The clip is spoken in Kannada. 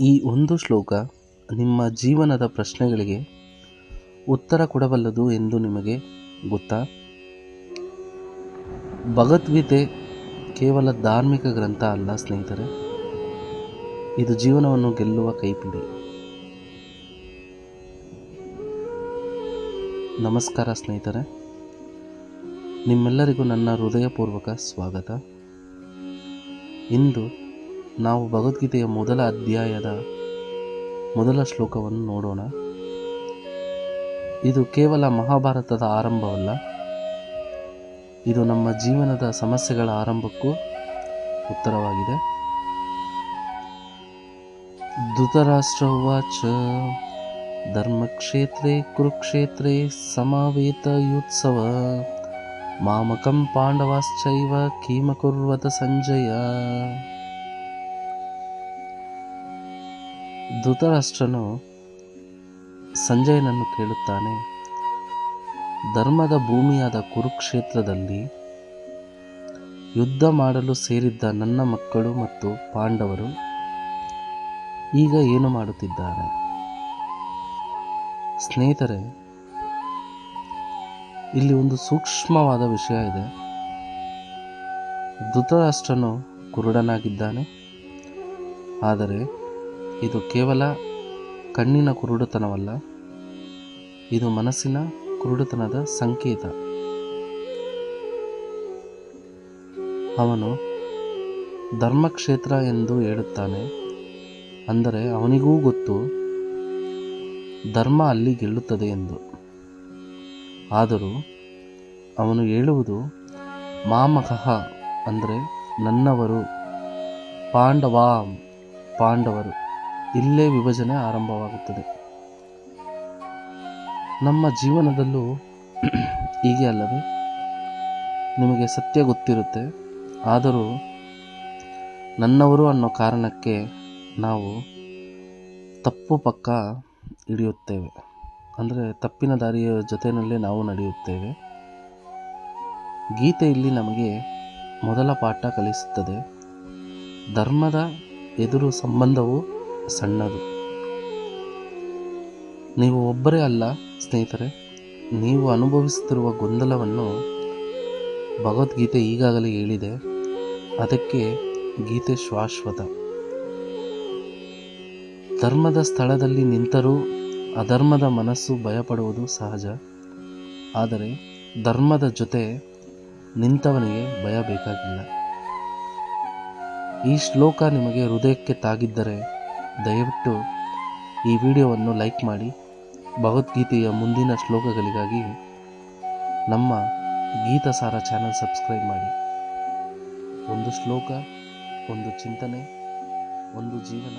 ಈ ಒಂದು ಶ್ಲೋಕ ನಿಮ್ಮ ಜೀವನದ ಪ್ರಶ್ನೆಗಳಿಗೆ ಉತ್ತರ ಕೊಡಬಲ್ಲದು ಎಂದು ನಿಮಗೆ ಗೊತ್ತಾ? ಭಗವದ್ಗೀತೆ ಕೇವಲ ಧಾರ್ಮಿಕ ಗ್ರಂಥ ಅಲ್ಲ ಸ್ನೇಹಿತರೆ. ಇದು ಜೀವನವನ್ನು ಗೆಲ್ಲುವ ಕೈಪಿಡಿ. ನಮಸ್ಕಾರ ಸ್ನೇಹಿತರೆ. ನಿಮ್ಮೆಲ್ಲರಿಗೂ ನನ್ನ ಹೃದಯಪೂರ್ವಕ ಸ್ವಾಗತ. ಇಂದು ನಾವು ಭಗವದ್ಗೀತೆಯ ಮೊದಲ ಅಧ್ಯಾಯದ ಮೊದಲ ಶ್ಲೋಕವನ್ನು ನೋಡೋಣ. ಇದು ಕೇವಲ ಮಹಾಭಾರತದ ಆರಂಭವಲ್ಲ. ಇದು ನಮ್ಮ ಜೀವನದ ಸಮಸ್ಯೆಗಳ ಆರಂಭಕ್ಕೂ ಉತ್ತರವಾಗಿದೆ. ಧೃತರಾಷ್ಟ್ರವಾಚ ಧರ್ಮಕ್ಷೇತ್ರೇ ಕುರುಕ್ಷೇತ್ರೇ ಸಮಾವೇತಯುತ್ಸವ ಮಾಮಕಂ ಪಾಂಡವಾಶ್ಚೈವ ಕೀಮಕುರ್ವತ ಸಂಜಯ. ಧೃತರಾಷ್ಟ್ರನು ಸಂಜಯನನ್ನು ಕೇಳುತ್ತಾನೆ, ಧರ್ಮದ ಭೂಮಿಯಾದ ಕುರುಕ್ಷೇತ್ರದಲ್ಲಿ ಯುದ್ಧ ಮಾಡಲು ಸೇರಿದ್ದ ನನ್ನ ಮಕ್ಕಳು ಮತ್ತು ಪಾಂಡವರು ಈಗ ಏನು ಮಾಡುತ್ತಿದ್ದಾರೆ? ಸ್ನೇಹಿತರೆ, ಇಲ್ಲಿ ಒಂದು ಸೂಕ್ಷ್ಮವಾದ ವಿಷಯ ಇದೆ. ಧೃತರಾಷ್ಟ್ರನು ಕುರುಡನಾಗಿದ್ದಾನೆ, ಆದರೆ ಇದು ಕೇವಲ ಕಣ್ಣಿನ ಕುರುಡುತನವಲ್ಲ, ಇದು ಮನಸ್ಸಿನ ಕುರುಡುತನದ ಸಂಕೇತ. ಅವನು ಧರ್ಮಕ್ಷೇತ್ರ ಎಂದು ಹೇಳುತ್ತಾನೆ, ಅಂದರೆ ಅವನಿಗೂ ಗೊತ್ತು, ಧರ್ಮ ಅಲ್ಲಿ ಗೆಲ್ಲುತ್ತದೆ ಎಂದು. ಆದರೂ ಅವನು ಹೇಳುವುದು ಮಾಮಕಃ ಅಂದರೆ ನನ್ನವರು, ಪಾಂಡವಾಂ, ಪಾಂಡವರು. ಇಲ್ಲೇ ವಿಭಜನೆ ಆರಂಭವಾಗುತ್ತದೆ. ನಮ್ಮ ಜೀವನದಲ್ಲೂ ಹೀಗೆ ಅಲ್ಲವೇ? ನಿಮಗೆ ಸತ್ಯ ಗೊತ್ತಿರುತ್ತೆ. ಆದರೂ ನನ್ನವರು ಅನ್ನೋ ಕಾರಣಕ್ಕೆ ನಾವು ತಪ್ಪು ಪಕ್ಕ ಹಿಡಿಯುತ್ತೇವೆ. ಅಂದರೆ ತಪ್ಪಿನ ದಾರಿಯ ಜೊತೆಯಲ್ಲೇ ನಾವು ನಡೆಯುತ್ತೇವೆ. ಗೀತೆ ಇಲ್ಲಿ ನಮಗೆ ಮೊದಲ ಪಾಠ ಕಲಿಸುತ್ತದೆ. ಧರ್ಮದ ಎದುರು ಸಂಬಂಧವು ಸಣ್ಣದು. ನೀವು ಒಬ್ಬರೇ ಅಲ್ಲ, ಸ್ನೇಹಿತರೆ. ನೀವು ಅನುಭವಿಸುತ್ತಿರುವ ಗೊಂದಲವನ್ನು ಭಗವದ್ಗೀತೆ ಈಗಾಗಲೇ ಹೇಳಿದೆ. ಅದಕ್ಕೆ ಗೀತೆ ಶಾಶ್ವತ. ಧರ್ಮದ ಸ್ಥಳದಲ್ಲಿ ನಿಂತರೂ ಅಧರ್ಮದ ಮನಸ್ಸು ಭಯಪಡುವುದು ಸಹಜ. ಆದರೆ ಧರ್ಮದ ಜೊತೆ ನಿಂತವನಿಗೆ ಭಯ ಬೇಕಾಗಿಲ್ಲ. ಈ ಶ್ಲೋಕ ನಿಮಗೆ ಹೃದಯಕ್ಕೆ ತಾಗಿದ್ದರೆ ದಯವಿಟ್ಟು ಈ ವಿಡಿಯೋವನ್ನು ಲೈಕ್ ಮಾಡಿ ಭಗವದ್ಗೀತೆಯ ಮುಂದಿನ ಶ್ಲೋಕಗಳಿಗಾಗಿ ನಮ್ಮ ಗೀತಸಾರ ಚಾನಲ್ ಸಬ್ಸ್ಕ್ರೈಬ್ ಮಾಡಿ. ಒಂದು ಶ್ಲೋಕ, ಒಂದು ಚಿಂತನೆ, ಒಂದು ಜೀವನ